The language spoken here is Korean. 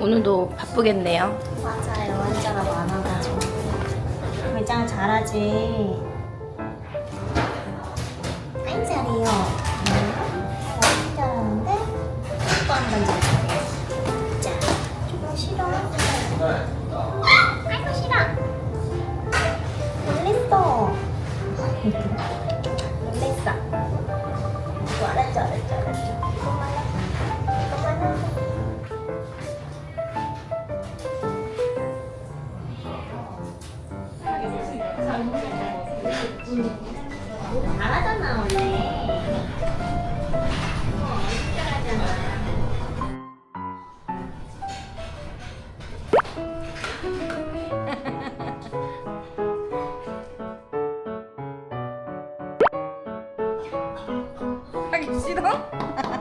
오늘도 바쁘겠네요. 맞아요. 환자가 많아가지고. 회장 잘하지. 한번 잘해. 자, 조금 싫어. 아이고 싫어. 놀랬어. 잘하잖아 원래. 하기 싫어?